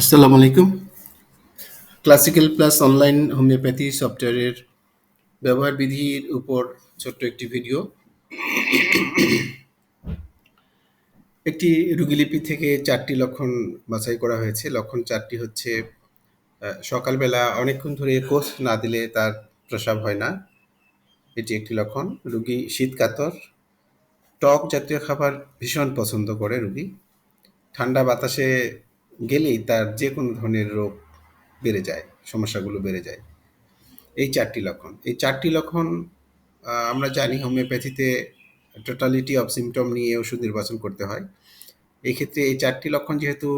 আসসালামু আলাইকুম। Classical plus online homeopathy সফটওয়্যারের ব্যবহার বিধির উপর ছোট্ট একটি ভিডিও একটি রুগীলিপি থেকে চারটি লক্ষণ বাছাই করা হয়েছে। লক্ষণ চারটি হচ্ছে সকালবেলা অনেকক্ষণ ধরে কোষ না দিলে তার প্রসাব হয় না। এটি একটি লক্ষণ। রুগী শীত কাতর, টক জাতীয় খাবার ভীষণ পছন্দ করে রুগী। ঠান্ডা বাতাসে গেলেই তার যে কোনো ধরনের রোগ বেড়ে যায়, সমস্যাগুলো বেড়ে যায়। এই চারটি লক্ষণ। এই চারটি লক্ষণ আমরা জানি হোমিওপ্যাথিতে টোটালিটি অফ সিমটম নিয়ে ওষুধ নির্বাচন করতে হয়। এই ক্ষেত্রে এই চারটি লক্ষণ যেহেতু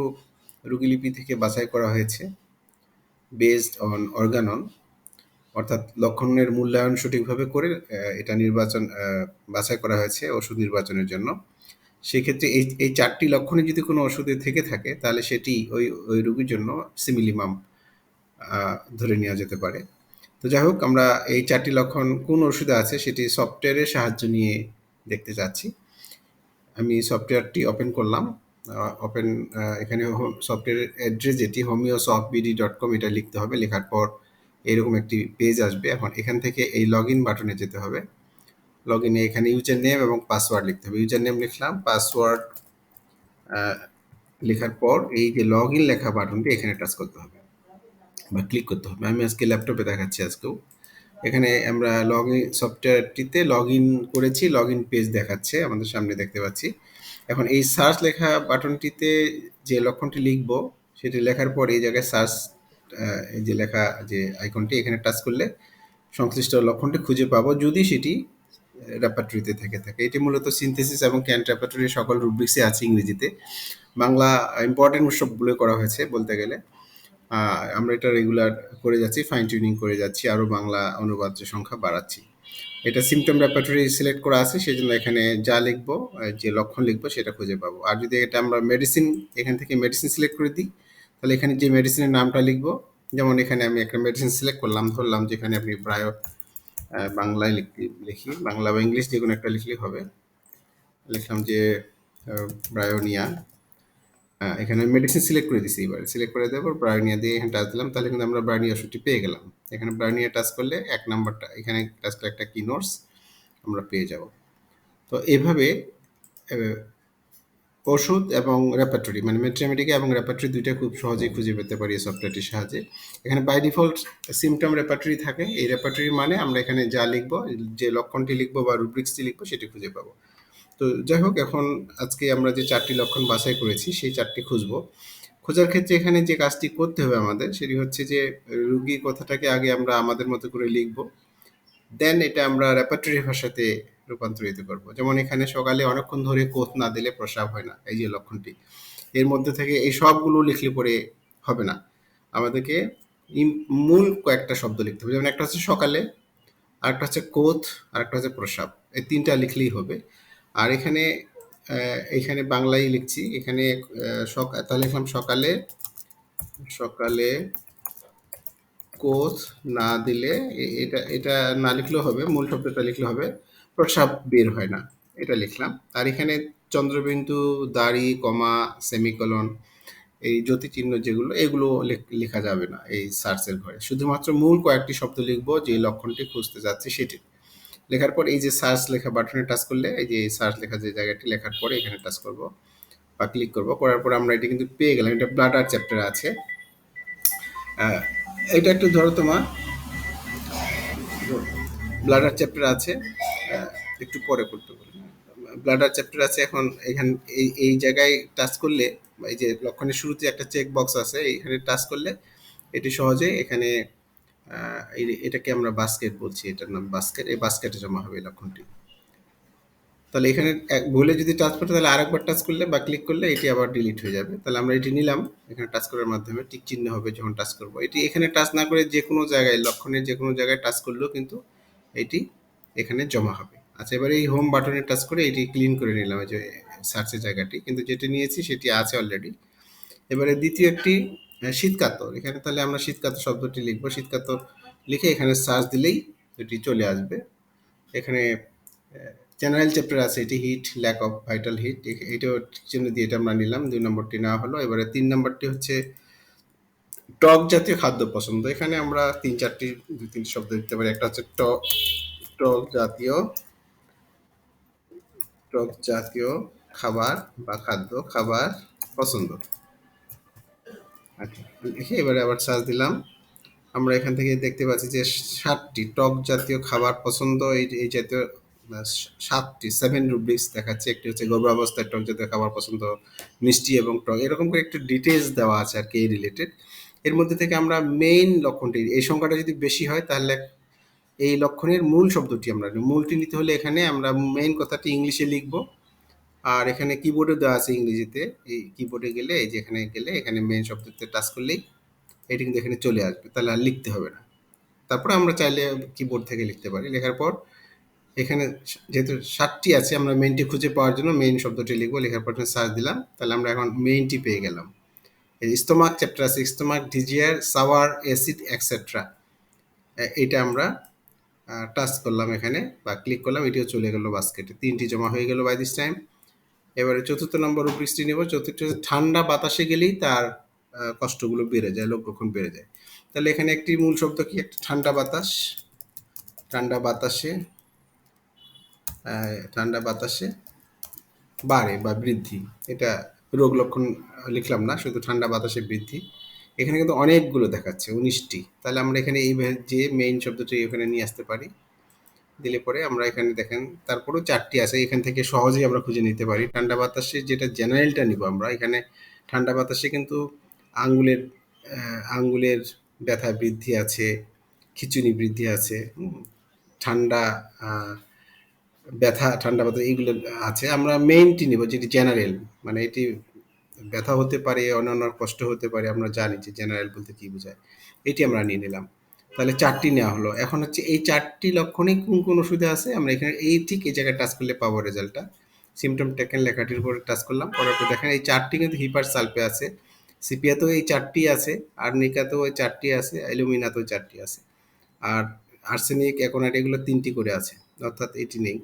রুগীলিপি থেকে বাছাই করা হয়েছে বেসড অন অর্গানন অর্থাৎ লক্ষণের মূল্যায়ন সঠিকভাবে করে এটা নির্বাচন বাছাই করা হয়েছে ওষুধ নির্বাচনের জন্য। সেক্ষেত্রে এই এই চারটি লক্ষণে যদি কোনো ওষুধে থেকে থাকে, তাহলে সেটি ওই ওই রোগীর জন্য সিমিলিমাম ধরে নেওয়া যেতে পারে। তো যাই হোক, আমরা এই চারটি লক্ষণ কোন ওষুধে আছে সেটি সফটওয়্যারের সাহায্য নিয়ে দেখতে চাচ্ছি আমি সফটওয়্যারটি ওপেন করলাম। ওপেন এখানে সফটওয়্যারের অ্যাড্রেস যেটি হোমিও সফটবিডি ডট কম এটা লিখতে হবে। লেখার পর এরকম একটি পেজ আসবে। এখন এখান থেকে এই লগ ইন বাটনে যেতে হবে। লগ ইনে এখানে ইউজার নেম এবং পাসওয়ার্ড লিখতে হবে। ইউজার নেম লিখলাম পাসওয়ার্ড লেখার পর এই যে লগ ইন লেখা বাটনটি এখানে টাচ করতে হবে বা ক্লিক করতে হবে। আমি আজকে ল্যাপটপে দেখাচ্ছি আজকেও। এখানে আমরা লগ ইন সফটওয়্যারটিতে লগ ইন করেছি লগ ইন পেজ দেখাচ্ছে, আমাদের সামনে দেখতে পাচ্ছি। এখন এই সার্চ লেখা বাটনটিতে যে লক্ষণটি লিখব, সেটি লেখার পর এই জায়গায় সার্চ এই যে লেখা যে আইকনটি এখানে টাচ করলে সংশ্লিষ্ট লক্ষণটি খুঁজে পাবো। যদি সেটি র্যাপাটরিতে থেকে থাকে। এটি মূলত সিনথেসিস এবং ক্যান্ট র্যাপাটরি সকল রুব্রিক্সে আছে ইংরেজিতে। বাংলা ইম্পর্টেন্ট সবগুলো করা হয়েছে বলতে গেলে। আমরা এটা রেগুলার করে যাচ্ছি ফাইন টিউনিং করে যাচ্ছি, আরও বাংলা অনুবাদ্য সংখ্যা বাড়াচ্ছি। এটা সিমটম রেপার্টরি সিলেক্ট করা আছে সেই জন্য এখানে যা লিখব যে লক্ষণ লিখব, সেটা খুঁজে পাবো। আর যদি এটা আমরা মেডিসিন এখান থেকে মেডিসিন সিলেক্ট করে দিই, তাহলে এখানে যে মেডিসিনের নামটা লিখব, যেমন এখানে আমি একটা মেডিসিন সিলেক্ট করলাম, ধরলাম যেখানে আপনি প্রায় বাংলায় লিখি বাংলা বা ইংলিশ যে কোনো একটা লিখলেই হবে। লিখলাম যে ব্রায়োনিয়া। এখানে মেডিসিন সিলেক্ট করে দিছি এবার। সিলেক্ট করে দেওয়ার পর ব্রায়োনিয়া দিয়ে এখানে টাচ দিলাম, তাহলে কিন্তু আমরা ব্রায়োনিয়া ওষুধটি পেয়ে গেলাম। এখানে ব্রায়োনিয়া টাচ করলে এক নাম্বারটা, এখানে টাচ করলে একটা কি নোটস আমরা পেয়ে যাব। তো এভাবে ওষুধ এবং রেপার্টরি মানে মেট্রিমেটিকা এবং রেপার্টরি দুইটা খুব সহজেই খুঁজে পেতে পারি এই সফটওয়্যারটির সাহায্যে। এখানে বাই ডিফল্ট সিমটম রেপার্টরি থাকে। এই রেপার্টরি মানে আমরা এখানে যা লিখব, যে লক্ষণটি লিখব বা রুব্রিক্সটি লিখব সেটি খুঁজে পাবো। তো যাই হোক, এখন আজকে আমরা যে চারটি লক্ষণ বাছাই করেছি, সেই চারটি খুঁজবো। খোঁজার ক্ষেত্রে এখানে যে কাজটি করতে হবে আমাদের, সেটি হচ্ছে যে রুগী কথাটাকে আগে আমরা আমাদের মতো করে লিখব। দেন এটা আমরা রেপার্টরি ভাষাতে রূপান্তরিত করব। যেমন এখানে সকালে অনেকক্ষণ ধরে কোথ না দিলে প্রসাব হয় না, এই যে লক্ষণটি। এর মধ্যে থেকে এই সবগুলো লিখলে পরে হবে না। আমাদেরকে মূল কয়েকটা শব্দ লিখতে হবে। যেমন একটা হচ্ছে সকালে, আরেকটা হচ্ছে কোথ আরেকটা হচ্ছে প্রসাব এই তিনটা লিখলেই হবে। আর এখানে এখানে বাংলায় লিখছি। এখানে তাহলে লিখলাম সকালে সকালে কোথ না দিলে এটা এটা না লিখলেও হবে, মূল শব্দটা লিখলে হবে প্রসাব বের হয় না, এটা লিখলাম। আর এখানে চন্দ্রবিন্দু, দাড়ি, কমা, সেমিকলন, এই চিহ্ন যেগুলো, এগুলো লেখ- যাবে না এই সার্চের ঘরে। শুধুমাত্র মূল কয়েকটি শব্দ লিখব, যে লক্ষণটি খুঁজতে যাচ্ছি সেটি। লেখার পর এই যে সার্চ লেখা বাটনে টাচ করলে, এই যে সার্চ লেখা যে জায়গাটি লেখার পরে এখানে টাচ করব বা ক্লিক করব। করার পর আমরা এটা কিন্তু পেয়ে গেলাম, এটা ব্লাডার চ্যাপ্টার আছে। এটা একটু ধরো তোমার। ব্লাডার চ্যাপ্টার আছে। একটু পরে করতে বলি ব্লাডার চ্যাপ্টার আছে, এখন এখান এই এই জায়গায় টাচ করলে, এই যে লক্ষণের শুরুতে একটা চেক বক্স আছে এখানে টাচ করলে এটি সহজে এখানে এটাকে আমরা বাস্কেট বলছি, এটার নাম বাস্কেট এই বাস্কেটে জমা হবে লক্ষণটি। তাহলে এখানে এক ভুলে যদি টাচ করতে, তাহলে আরেকবার টাচ করলে বা ক্লিক করলে এটি আবার ডিলিট হয়ে যাবে। তাহলে আমরা এটি নিলাম, এখানে টাচ করার মাধ্যমে টিক চিহ্ন হবে যখন টাচ করব। এটি এখানে টাচ না করে যে কোনো জায়গায়, লক্ষণের যে কোনো জায়গায় টাচ করলেও কিন্তু এটি এখানে জমা হবে। আচ্ছা এবার এই হোম বাটনে টাচ করে এটি ক্লিন করে নিলাম যে সার্চের জায়গাটি। কিন্তু যেটি নিয়েছি সেটি আছে অলরেডি এবারে দ্বিতীয় একটি শীতকাতর। এখানে তাহলে আমরা শীতকাতর শব্দটি লিখব। শীতকাতর লিখে এখানে সার্চ দিলেই এটি চলে আসবে। এখানে জেনারেল চ্যাপ্টার আছে, এটি heat lack of vital heat এটাও জন্য দিয়ে এটা আমরা নিলাম, দুই নম্বরটি নেওয়া হলো। এবারে তিন নম্বরটি হচ্ছে টক জাতীয় খাদ্য পছন্দ। এখানে আমরা তিন, চারটি, দুই, তিনটি শব্দ দিতে পারি। একটা হচ্ছে টক টক জাতীয় টক জাতীয় খাবার বা খাদ্য, খাবার পছন্দ। আচ্ছা লিখে এবারে আবার সার্চ দিলাম। আমরা এখান থেকে দেখতে পাচ্ছি যে সাতটি টক জাতীয় খাবার পছন্দ। এই এই জাতীয় সাতটি সেভেন রুব্রিক্স দেখাচ্ছে। একটি হচ্ছে গর্ভ অবস্থায় টক জাতীয় খাবার পছন্দ, মিষ্টি এবং টক। এরকম করে একটু ডিটেলস দেওয়া আছে আর কি, এই রিলেটেড এর মধ্যে থেকে আমরা মেইন লক্ষণটি, এই সংখ্যাটা যদি বেশি হয়, তাহলে এই লক্ষণের মূল শব্দটি আমরা মূলটি নিতে হলে এখানে আমরা মেইন কথাটি ইংলিশে লিখব। আর এখানে কিবোর্ডে দেওয়া আছে ইংরেজিতে। এই কিবোর্ডে গেলে, এই যে এখানে গেলে, এখানে মেইন শব্দতে টাচ করলেই এটি কিন্তু এখানে চলে আসবে। তাহলে আর লিখতে হবে না। তারপরে আমরা চাইলে কিবোর্ড থেকে লিখতে পারি। লেখার পর এখানে যেহেতু সাতটি আছে, আমরা মেইনটি খুঁজে পাওয়ার জন্য মেইন শব্দটি লিখব। লেখার পর সার্চ দিলাম। তাহলে আমরা এখন মেইনটি পেয়ে গেলাম। এই স্টোমাক চ্যাপ্টার আছে stomach desire sour acid extra এটা আমরা টাচ করলাম এখানে বা ক্লিক করলাম, এটিও চলে গেল বাস্কেটে তিনটি জমা হয়ে গেল বাই দিস টাইম এবারে চতুর্থ নম্বর উপৃষ্টি নেব। চতুর্থ, ঠান্ডা বাতাসে গেলেই তার কষ্টগুলো বেড়ে যায় লক্ষণ বেড়ে যায়। তাহলে এখানে একটি মূল শব্দ কি? একটা ঠান্ডা বাতাস। ঠান্ডা বাতাসে ঠান্ডা বাতাসে বাড়ে বা বৃদ্ধি। এটা রোগ লক্ষণ লিখলাম না, শুধু ঠান্ডা বাতাসে বৃদ্ধি। এখানে কিন্তু অনেকগুলো দেখাচ্ছে, উনিশটি। তাহলে আমরা এখানে এই যে মেইন শব্দটি এখানে নিয়ে আসতে পারি। দিলে পরে আমরা এখানে দেখেন, তারপরেও চারটি আছে, এখান থেকে সহজেই আমরা খুঁজে নিতে পারি। ঠান্ডা বাতাসে যেটা জেনারেলটা নিব আমরা, এখানে ঠান্ডা বাতাসে কিন্তু আঙ্গুলের আঙ্গুলের ব্যথা বৃদ্ধি আছে, খিচুনি বৃদ্ধি আছে ঠান্ডা ব্যথা, ঠান্ডা বাতাস এইগুলো আছে। আমরা মেইনটি নিব, যেটি জেনারেল মানে এটি ব্যথা হতে পারে অন্যান্য কষ্ট হতে পারে, আমরা জানি যে জেনারেল বলতে কি বোঝায়। এটি আমরা নিয়ে নিলাম। তাহলে চারটি নেওয়া হলো। এখন হচ্ছে এই চারটি লক্ষণে কোন কোন ওষুধে আছে? আমরা এখানে এই ঠিক এই জায়গায় টাচ করলে পাবো রেজাল্টটা সিমটম টেকেন লেখাটির উপরে টাচ করলাম। করার পর দেখেন এই চারটি কিন্তু হিপার সালফে আছে। সিপিয়াতেও এই চারটি আছে আর নিকাতেও এই চারটি আছে অ্যালুমিনাতেও চারটি আছে। আর আর্সেনিক অ্যাকোনাইট এগুলো তিনটি করে আছে। অর্থাৎ এটি নেই।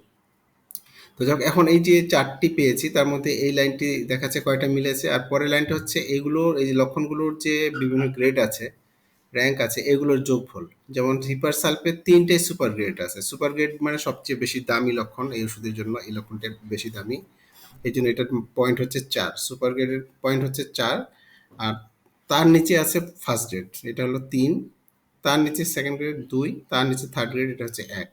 তো যাক, এখন এই যে চারটি পেয়েছি, তার মধ্যে এই লাইনটি দেখাচ্ছে কয়টা মিলেছে। আর পরের লাইনটা হচ্ছে এগুলোর, এই যে লক্ষণগুলোর যে বিভিন্ন গ্রেড আছে র্যাঙ্ক আছে, এগুলোর যোগফল। যেমন হিপার সালফের তিনটে সুপার গ্রেড আছে। সুপার গ্রেড মানে সবচেয়ে বেশি দামি লক্ষণ এই ওষুধের জন্য, এই লক্ষণটা বেশি দামি। এই জন্য এটার পয়েন্ট হচ্ছে চার। সুপার গ্রেডের পয়েন্ট হচ্ছে চার। আর তার নিচে আছে ফার্স্ট গ্রেড এটা হলো তিন। তার নিচে সেকেন্ড গ্রেড দুই। তার নিচে থার্ড গ্রেড এটা হচ্ছে এক।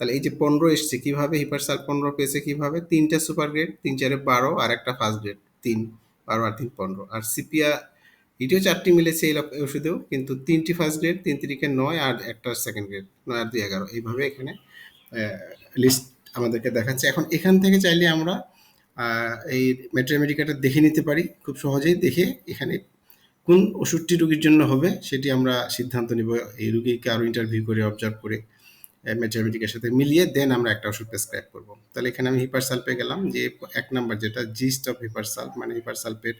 তাহলে এই যে পনেরো এসছে, কীভাবে হিপারসাল পনেরো পেয়েছে কীভাবে? তিনটা সুপার গ্রেড তিন চারে বারো আর একটা ফার্স্ট গ্রেড তিন, বারো আর তিন, পনেরো। আর সিপিয়া এটিও চারটি মিলেছে এই ওষুধেও, কিন্তু তিনটি ফার্স্ট গ্রেড তিন তিরিকে নয় আর একটা সেকেন্ড গ্রেড নয় আর দুই এগারো। এইভাবে এখানে লিস্ট আমাদেরকে দেখাচ্ছে। এখন এখান থেকে চাইলে আমরা এই মেট্রোমেডিকাটা দেখে নিতে পারি। খুব সহজেই দেখে এখানে কোন ওষুধটি রুগীর জন্য হবে, সেটি আমরা সিদ্ধান্ত নিব। এই রুগীকে আরও ইন্টারভিউ করে অবজার্ভ করে। ম্যাথমেটিকের সাথে মিলিয়ে দেন আমরা একটা ওষুধ প্রেসক্রাইব করব। তাহলে এখানে আমি হিপারসালপে গেলাম যে এক নাম্বার যেটা জিস্ট অফ হিপারসাল্প মানে হিপারসালপের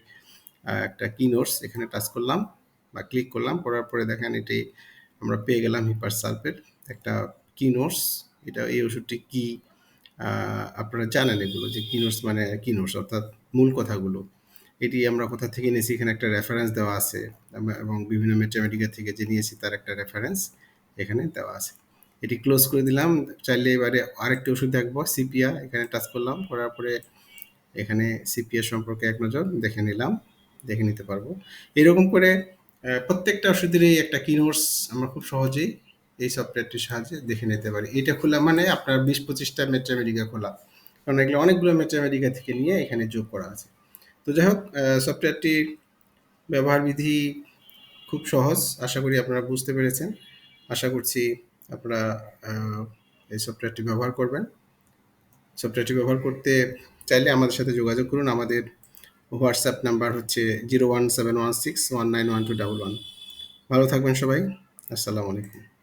একটা কি নোটস এখানে টাচ করলাম বা ক্লিক করলাম, করার পরে দেখেন এটি আমরা পেয়ে গেলাম হিপারসালপের একটা কি নোটস এটা এই ওষুধটি কি আপনারা জানেন এগুলো যে কি নোটস মানে কি নোটস অর্থাৎ মূল কথাগুলো। এটি আমরা কোথা থেকে নিয়েছি? এখানে একটা রেফারেন্স দেওয়া আছে। এবং- বিভিন্ন ম্যাথমেটিকের থেকে যে নিয়েছি তার একটা রেফারেন্স এখানে দেওয়া আছে। এটি ক্লোজ করে দিলাম। চাইলে এবারে আরেকটি ওষুধ দেখব সিপিয়া এখানে টাচ করলাম, করার পরে এখানে সিপিএ সম্পর্কে এক নজর দেখে নিলাম, দেখে নিতে পারব। এরকম করে প্রত্যেকটা ওষুধেরই একটা কিনোর্স আমরা খুব সহজেই এই সফটওয়্যারটির সাহায্যে দেখে নিতে পারি। এটা খোলা মানে আপনার বিশ পঁচিশটা মেট্রামেডিকা খোলা। কারণ এগুলো অনেকগুলো মেট্রামেডিকা থেকে নিয়ে এখানে যোগ করা আছে। তো যাই হোক সফটওয়্যারটি ব্যবহার বিধি খুব সহজ, আশা করি আপনারা বুঝতে পেরেছেন। আশা করছি আপনারা এই সফটওয়্যারটি ব্যবহার করবেন। সফটওয়্যারটি ব্যবহার করতে চাইলে আমাদের সাথে যোগাযোগ করুন। আমাদের হোয়াটসঅ্যাপ নাম্বার হচ্ছে zero one seven one six one nine one two double one ভালো থাকবেন সবাই। আসসালামু আলাইকুম।